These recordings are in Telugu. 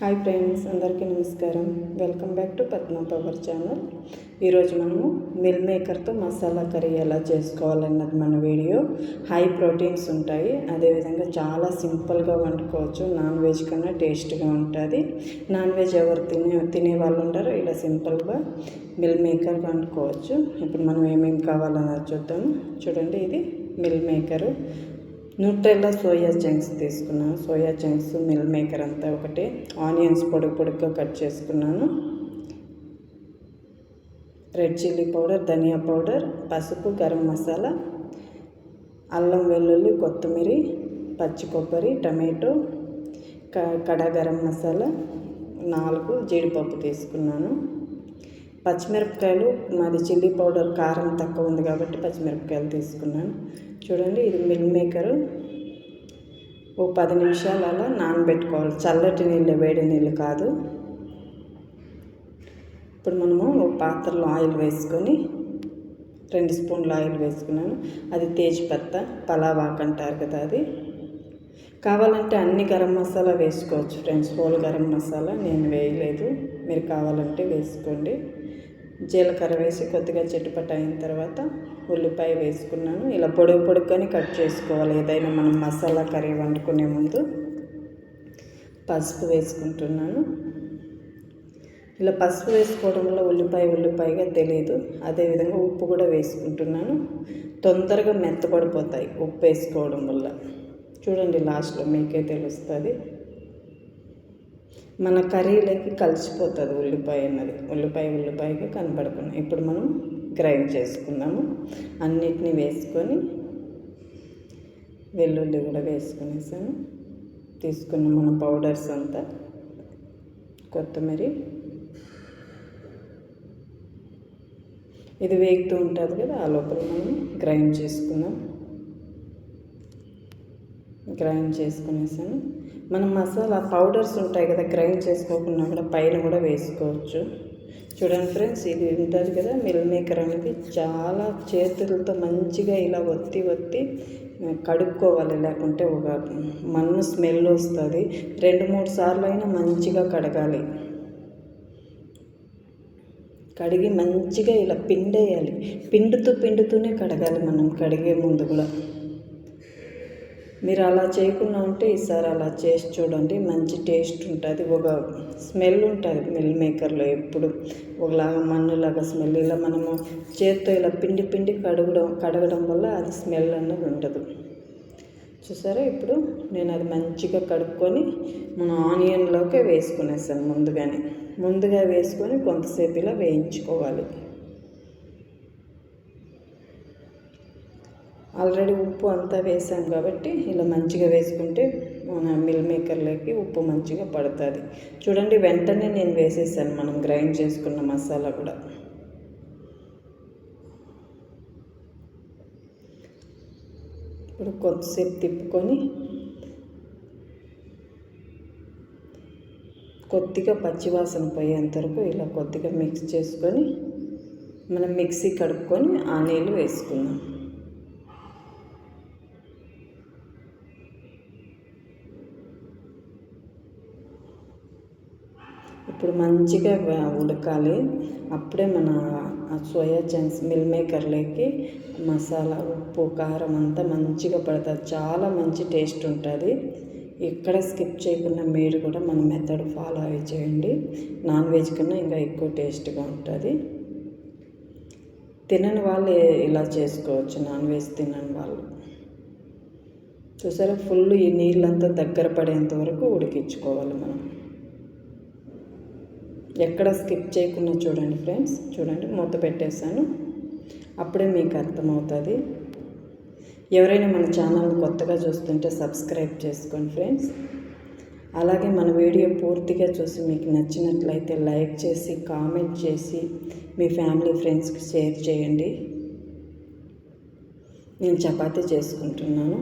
హాయ్ ఫ్రెండ్స్ అందరికీ నమస్కారం. Welcome back to Padma power channel. ఈరోజు మనము మిల్ మేకర్తో మసాలా కర్రీ ఎలా చేసుకోవాలన్నది మన వీడియో. హై ప్రోటీన్స్ ఉంటాయి. అదేవిధంగా చాలా సింపుల్గా వండుకోవచ్చు. నాన్ వెజ్ కన్నా టేస్ట్గా ఉంటుంది. నాన్ వెజ్ ఎవరు తినే తినే వాళ్ళు ఉంటారో ఇలా సింపుల్గా మిల్ మేకర్ వండుకోవచ్చు. ఇప్పుడు మనం ఏమేమి కావాలన్నది చూద్దాము చూడండి ఇది meal maker. Nutrela soya chunks తీసుకున్నాను. సోయా చంక్స్ మిల్ మేకర్ అంతా ఒకటి. ఆనియన్స్ పొడుగు పొడుగ్గా కట్ చేసుకున్నాను. రెడ్ చిల్లీ పౌడర్ ధనియా పౌడర్ పసుపు గరం మసాలా అల్లం వెల్లుల్లి కొత్తిమీర పచ్చి కొబ్బరి టమాటో క కడా గరం మసాలా నాలుగు జీడిపప్పు తీసుకున్నాను. పచ్చిమిరపకాయలు మాది చిల్లీ పౌడర్ కారం తక్కువ ఉంది కాబట్టి పచ్చిమిరపకాయలు తీసుకున్నాను. చూడండి ఇది మిల్ మేకరు. ఓ పది నిమిషాలు అలా నానబెట్టుకోవాలి. చల్లటి నీళ్ళు వేడి నీళ్ళు కాదు. ఇప్పుడు మనము ఒక పాత్రలో ఆయిల్ వేసుకొని రెండు స్పూన్ల ఆయిల్ వేసుకున్నాను. అది తేజ్పత్త పలావాక్ అంటారు కదా అది. కావాలంటే అన్ని గరం మసాలా వేసుకోవచ్చు ఫ్రెండ్స్. హోల్ గరం మసాలా నేను వేయలేదు. మీరు కావాలంటే వేసుకోండి. జీలకర్ర వేసి కొద్దిగా చిట్టుపట్ట అయిన తర్వాత ఉల్లిపాయ వేసుకున్నాను. ఇలా పొడుగు పొడుగ్గానే కట్ చేసుకోవాలి. ఏదైనా మనం మసాలా కర్రీ వండుకునే ముందు పసుపు వేసుకుంటున్నాను. ఇలా పసుపు వేసుకోవడం వల్ల ఉల్లిపాయ ఉల్లిపాయగా తెలియదు అదేవిధంగా ఉప్పు కూడా వేసుకుంటున్నాను. తొందరగా మెత్తపడిపోతాయి ఉప్పు వేసుకోవడం వల్ల. చూడండి లాస్ట్లో మీకే తెలుస్తుంది. మన కర్రీలోకి కలిసిపోతుంది ఉల్లిపాయ అన్నది. ఉల్లిపాయ ఉల్లిపాయకి కనపడుకున్నాం ఇప్పుడు మనం గ్రైండ్ చేసుకుందాము. అన్నిటినీ వేసుకొని వెల్లుల్లి కూడా వేసుకునేసాను. తీసుకున్న మన పౌడర్స్ అంతా కొత్తిమీర. ఇది వేగుతూ ఉంటుంది కదా ఆ లోపల మనం గ్రైండ్ చేసుకుందాం. గ్రైండ్ చేసుకునేసాను. మనం మసాలా పౌడర్స్ ఉంటాయి కదా గ్రైండ్ చేసుకోకుండా కూడా పైన కూడా వేసుకోవచ్చు. చూడండి ఫ్రెండ్స్ ఇది ఉంటుంది కదా మిల్ మేకర్ అనేది చాలా చేతులతో మంచిగా ఇలా ఒత్తి ఒత్తి కడుక్కోవాలి. లేకుంటే ఒక మన్ను స్మెల్ వస్తుంది. రెండు మూడు సార్లు అయినా మంచిగా కడగాలి. కడిగి మంచిగా ఇలా పిండేయాలి. పిండుతూ పిండుతూనే కడగాలి మనం. కడిగే ముందు కూడా. మీరు అలా చేయకుండా ఉంటే ఈసారి అలా చేసి చూడండి. మంచి టేస్ట్ ఉంటుంది. ఒక స్మెల్ ఉంటుంది మిల్ మేకర్లో ఎప్పుడు. ఒకలాగా మన్నులాగా స్మెల్. ఇలా మనము చేత్తో ఇలా పిండి పిండి కడగడం కడగడం వల్ల అది స్మెల్ అన్నది ఉండదు. చూసారా? ఇప్పుడు నేను అది మంచిగా కడుక్కొని మన ఆనియన్లోకే వేసుకునేసాను ముందుగానే. ముందుగా వేసుకొని కొంతసేపు ఇలా వేయించుకోవాలి. ఆల్రెడీ ఉప్పు అంతా వేసాం కాబట్టి ఇలా మంచిగా వేసుకుంటే మన మిల్ మేకర్లోకి ఉప్పు మంచిగా పడుతుంది. చూడండి వెంటనే నేను వేసేసాను. మనం గ్రైండ్ చేసుకున్న మసాలా కూడా. ఇప్పుడు కొద్దిసేపు తిప్పుకొని కొద్దిగా పచ్చివాసన పోయేంత వరకు ఇలా కొద్దిగా మిక్స్ చేసుకొని మనం మిక్సీ కడుక్కొని ఆ నీళ్ళు వేసుకుందాం. ఇప్పుడు మంచిగా ఉడకాలి. అప్పుడే మన సోయా చంక్స్ మిల్ మేకర్లోకి మసాలా ఉప్పు కారం అంతా మంచిగా పడుతుంది. చాలా మంచి టేస్ట్ ఉంటుంది. ఎక్కడ స్కిప్ చేయకుండా మీరు కూడా మన మెథడ్ ఫాలో అవి చేయండి. నాన్ వెజ్ కన్నా ఇంకా ఎక్కువ టేస్ట్గా ఉంటుంది. తినని వాళ్ళు ఇలా చేసుకోవచ్చు. నాన్ వెజ్ తినని వాళ్ళు. చూసారా? ఫుల్ ఈ నీళ్ళంతా దగ్గర పడేంత వరకు ఉడికించుకోవాలి మనం. ఎక్కడ స్కిప్ చేయకుండా చూడండి ఫ్రెండ్స్. చూడండి మూత పెట్టేశాను. అప్పుడే మీకు అర్థమవుతుంది. ఎవరైనా మన ఛానల్ కొత్తగా చూస్తుంటే సబ్స్క్రైబ్ చేసుకోండి ఫ్రెండ్స్. అలాగే మన వీడియో పూర్తిగా చూసి మీకు నచ్చినట్లయితే లైక్ చేసి కామెంట్ చేసి మీ ఫ్యామిలీ ఫ్రెండ్స్కి షేర్ చేయండి. నేను చపాతీ చేసుకుంటున్నాను.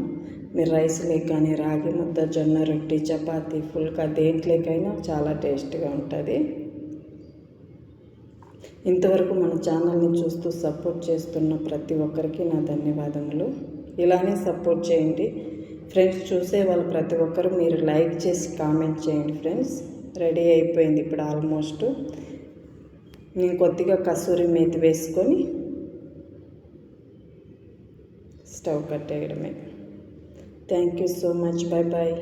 మీరు రైస్ కానీ రాగి ముద్ద జొన్న రొట్టి చపాతీ ఫుల్కా దేంట్లోకైనా చాలా టేస్ట్గా ఉంటుంది. ఇంతవరకు మన ఛానల్ని చూస్తూ సపోర్ట్ చేస్తున్న ప్రతి ఒక్కరికి నా ధన్యవాదములు. ఇలానే సపోర్ట్ చేయండి. ఫ్రెండ్స్ చూసే వాళ్ళు ప్రతి ఒక్కరు మీరు లైక్ చేసి కామెంట్ చేయండి ఫ్రెండ్స్. రెడీ అయిపోయింది ఇప్పుడు ఆల్మోస్ట్. నేను కొద్దిగా కసూరి మేతి వేసుకొని stove కట్టేయడమే. Thank you so much. Bye bye